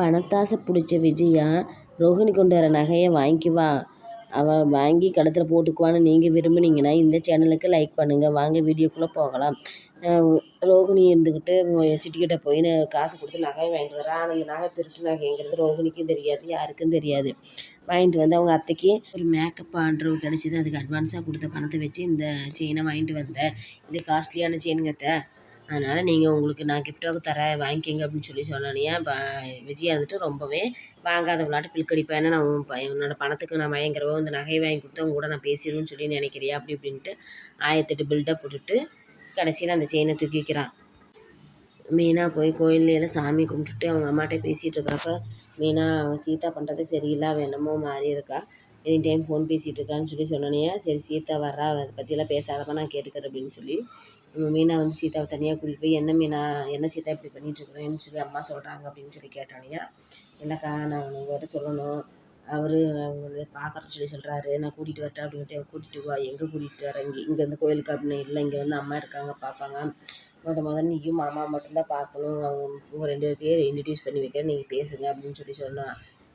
பணத்தாசை பிடிச்ச விஜயா ரோஹிணி கொண்டு வர நகையை வாங்கிக்குவா அவள் வாங்கி கழுத்தில் போட்டுக்குவான்னு நீங்கள் விரும்புனீங்கன்னா இந்த சேனலுக்கு லைக் பண்ணுங்கள் வாங்க வீடியோக்குள்ளே போகலாம். ரோகிணி இருந்துக்கிட்டு சிட்டிக்கிட்ட போய் காசு கொடுத்து நகையை வாங்கிட்டு வரா. ஆனால் இந்த நகை திருட்டு நகைங்கிறது ரோகிணிக்கும் தெரியாது யாருக்கும் தெரியாது. வாங்கிட்டு வந்து அவங்க அத்தைக்கு ஒரு மேக்கப் ஆர்டர் கிடச்சிது. அதுக்கு அட்வான்ஸாக கொடுத்த பணத்தை வச்சு இந்த செயினை வாங்கிட்டு வந்தேன் இது காஸ்ட்லியான செயினுங்க அதனால் நீங்கள் உங்களுக்கு நான் கிஃப்ட்டாக தரேன் வாங்கிக்கங்க அப்படின்னு சொல்லி சொன்னோன்னே ப விஜயா வந்துட்டு ரொம்பவே வாங்காத விளாட்டு பில்கடிப்பா ஏன்னா நான் உன் உன்னோட பணத்துக்கு நான் மயங்கிறவோ இந்த நகையை வாங்கி கொடுத்தா உங்க கூட நான் பேசிடுவேன்னு சொல்லி நினைக்கிறியா? அப்படி இப்படின்ட்டு ஆயத்தெட்டு பில்டப் போட்டுட்டு கடைசியில் அந்த செயினை தூக்கி வைக்கிறான் மெயினாக போய் கோயில்லாம் சாமி கும்பிட்டுட்டு அவங்க அம்மாட்ட பேசிகிட்டு இருக்கிறப்ப மெயினாக சீதா பண்ணுறது சரியில்லை அவள் என்னமோ மாறி இருக்கா. எனி டைம் ஃபோன் பேசிகிட்டு இருக்கான்னு சொல்லி சொன்னோன்னே சரி சீதா வர்றா அதை பற்றியெல்லாம் பேசாதப்பா நான் கேட்டுக்கிறேன் அப்படின்னு சொல்லி மீனா வந்து சீதாவை தனியாக கூட்டிகிட்டு போய் என்ன மீனா என்ன சீதா இப்படி பண்ணிகிட்ருக்குறேன்னு சொல்லி அம்மா சொல்கிறாங்க அப்படின்னு சொல்லி கேட்டோன்னே இல்லைக்கா நான் உங்கள்கிட்ட சொல்லணும். அவர் அவங்க பார்க்குறேன்னு சொல்லி சொல்கிறாரு நான் கூட்டிகிட்டு வரட்டா அப்படின்னு கூட்டிகிட்டு வா. எங்கே கூட்டிகிட்டு வரேன் இங்கே இங்கே இந்த கோயிலுக்கு அப்படின்னு இல்லை இங்கே வந்து அம்மா இருக்காங்க பார்ப்பாங்க முத முத நீயும் மாமா மட்டும்தான் பார்க்கணும். அவங்க உங்கள் ரெண்டு பேர்த்தையே இன்ட்ரடியூஸ் பண்ணி வைக்கிறேன். நீங்கள் பேசுங்க அப்படின்னு சொல்லி சொன்னான்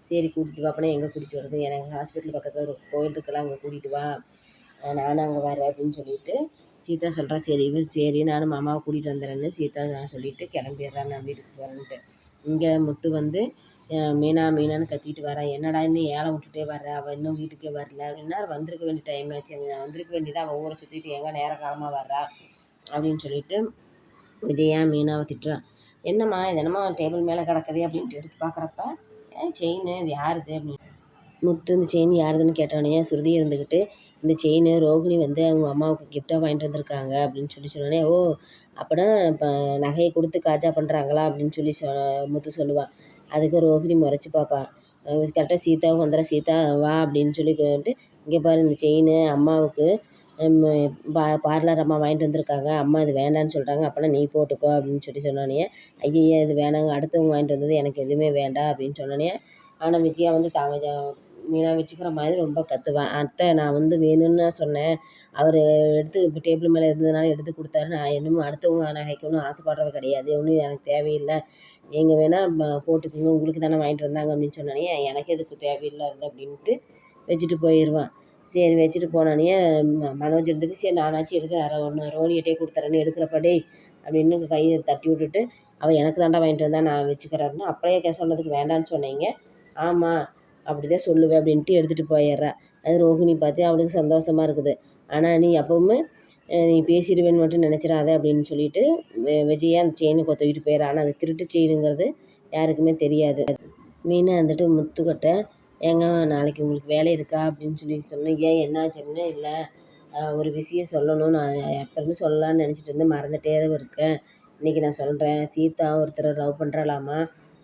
சரி கூட்டிகிட்டு வா. அப்படின்னா எங்கே கூட்டிகிட்டு வருது எனக்கு ஹாஸ்பிட்டல் பக்கத்தில் ஒரு கோயில் இருக்கலாம் அங்கே கூட்டிகிட்டு வா. நானும் அங்கே வரேன் அப்படின்னு சொல்லிட்டு சீதா சொல்கிறா சரி சரி நானும் மாமாவை கூட்டிகிட்டு வந்துடுறேன்னு சீதா நான் சொல்லிவிட்டு கிளம்பிடுறேன். நான் வீட்டுக்கு போகிறேன்ட்டு இங்கே முத்து வந்து மீனா மீனான்னு கத்திக்கிட்டு வரேன் என்னடா இன்னும் ஏலம் விட்டுட்டே வர்ற? அவள் இன்னும் வீட்டுக்கே வரல. அப்படின்னா வந்திருக்க வேண்டிய டைம் ஆச்சு. வந்திருக்க வேண்டியது அவள் ஊரை சுற்றிட்டு எங்கே நேர காலமாக வர்றா? அப்படின்னு சொல்லிட்டு விஜயா மீனாவை திட்டுறான் என்னம்மா இது என்னம்மா டேபிள் மேலே கிடக்குது அப்படின்ட்டு எடுத்து பார்க்குறப்ப ஏன் செயின் இது யாருது? அப்படின்னு முத்து இந்த செயின் யாருதுன்னு கேட்டோடனே சுருதி இருந்துக்கிட்டு இந்த செயின் ரோகிணி வந்து அவங்க அம்மாவுக்கு கிஃப்ட்டாக வாங்கிட்டு வந்திருக்காங்க. அப்படின்னு சொல்லி சொன்னோடனே ஓ அப்படின்னா இப்போ நகையை கொடுத்து காஜா பண்ணுறாங்களா அப்படின்னு சொல்லி சொ முத்து சொல்லுவாள் அதுக்கு ரோஹிணி முறைச்சி பார்ப்பா கரெக்டாக சீதாவும் வந்துடுறா சீதா வா அப்படின்னு சொல்லி கேட்டு இங்கே பாரு இந்த செயினு அம்மாவுக்கு பா பார்லர் அம்மா வாங்கிட்டு வந்திருக்காங்க. அம்மா இது வேண்டான்னு சொல்கிறாங்க அப்போனா நீ போட்டுக்கோ அப்படின்னு சொல்லி சொன்னோடனே ஐயய்ய இது வேணாங்க. அடுத்தவங்க வாங்கிட்டு வந்தது எனக்கு எதுவுமே வேண்டாம் அப்படின்னு சொன்னோடனே ஆனால் விஜயா வந்து த நான் வச்சுக்கிற மாதிரி ரொம்ப கற்றுவேன் அத்தை நான் வந்து வேணும்னு சொன்னேன். அவர் எடுத்து இப்போ டேபிள் மேலே இருந்ததுனால எடுத்து கொடுத்தாரு. நான் என்னமோ அடுத்தவங்க நகைக்கு ஒன்றும் கிடையாது. ஒன்றும் எனக்கு தேவையில்லை. நீங்கள் வேணால் போட்டுக்கோங்க. உங்களுக்கு தானே வாங்கிட்டு வந்தாங்க அப்படின்னு சொன்னோடனே எனக்கு எதுக்கு தேவையில்லை அப்படின்ட்டு வச்சுட்டு போயிடுவான் சரி வச்சுட்டு போனானே மனோஜ் இருந்துட்டு சரி நானாச்சும் எடுக்கிறேன். ஒன்று ரோனிகிட்டே கொடுத்துறேன்னு எடுக்கிறப்படே அப்படின்னு கையை தட்டி விட்டுட்டு அவள் எனக்கு தாண்டா வாங்கிட்டு வந்தா நான் வச்சுக்கிறேன்னு அப்படியே சொன்னதுக்கு வேண்டான்னு சொன்னீங்க. ஆமாம் அப்படி தான் சொல்லுவேன் அப்படின்ட்டு எடுத்துகிட்டு போயிடுறா. அது ரோஹிணி பார்த்து அவளுக்கு சந்தோஷமா இருக்குது. ஆனால் நீ எப்போவுமே நீ பேசிடுவேன்னு மட்டும் நினச்சிடாத அப்படின்னு சொல்லிட்டு விஜயா அந்த செயினை கொத்துக்கிட்டு போயிடுறா. ஆனால் அது திருட்டு செயினுங்கிறது யாருக்குமே தெரியாது. மெயினாக வந்துட்டு முத்துக்கிட்ட ஏங்க நாளைக்கு உங்களுக்கு வேலை இருக்கா? அப்படின்னு சொல்லி சொன்னேன் ஏன் என்னாச்சு? அப்படின்னா இல்லை? ஒரு விஷயம் சொல்லணும். நான் எப்போருந்து சொல்லலான்னு நினச்சிட்டு இருந்தேன் மறந்துட்டே இருக்கேன். இன்றைக்கி நான் சொல்கிறேன் சீதா ஒருத்தரை லவ் பண்ணுறாளாமா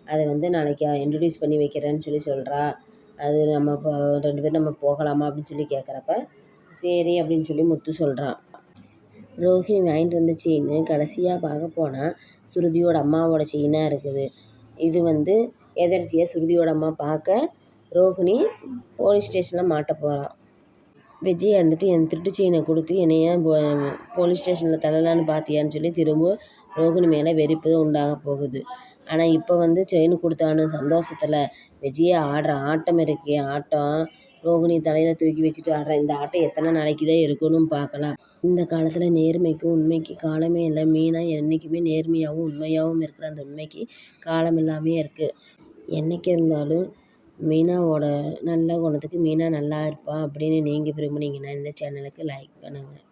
அதை வந்து நாளைக்கு இன்ட்ரடியூஸ் பண்ணி வைக்கிறேன்னு சொல்லி சொல்கிறா அது நம்ம இப்போ ரெண்டு பேரும் நம்ம போகலாமா அப்படின்னு சொல்லி கேட்குறப்ப சரி அப்படின்னு சொல்லி முத்து சொல்கிறான் ரோஹிணி வாங்கிட்டு வந்த செயின்னு கடைசியாக பார்க்க போனால் சுருதியோட அம்மாவோட செயினாக இருக்குது. இது வந்து எதர்ச்சியாக சுருதியோட அம்மா பார்க்க ரோஹிணி போலீஸ் ஸ்டேஷனில் மாட்ட போகிறான் விஜய் வந்துட்டு என் திருட்டு செயினை கொடுத்து என்னை ஏன் போலீஸ் ஸ்டேஷனில் தள்ளலான்னு பார்த்தியான்னு சொல்லி திரும்ப ரோகிணி மேலே வெறுப்பு உண்டாக போகுது. ஆனால் இப்போ வந்து செயின் கொடுத்தான்னு சந்தோஷத்தில் விஜய் ஆடுற ஆட்டம் இருக்கே ஆட்டம். ரோகிணி தலையில் தூக்கி வச்சுட்டு ஆடுற இந்த ஆட்டம் எத்தனை நாளைக்கு தான் இருக்கணும்னு பார்க்கலாம். இந்த காலத்தில் நேர்மைக்கும் உண்மைக்கு காலமே இல்லை. மீனாக என்றைக்குமே நேர்மையாகவும் உண்மையாகவும் இருக்கிற அந்த உண்மைக்கு காலம் இல்லாமையே இருக்குது என்றைக்கு இருந்தாலும் மீனாவோட நல்ல குணத்துக்கு மீனா நல்லா இருப்பாள் அப்படின்னு நீங்கள் விரும்புனீங்கன்னா இந்த சேனலுக்கு லைக் பண்ணுங்கள்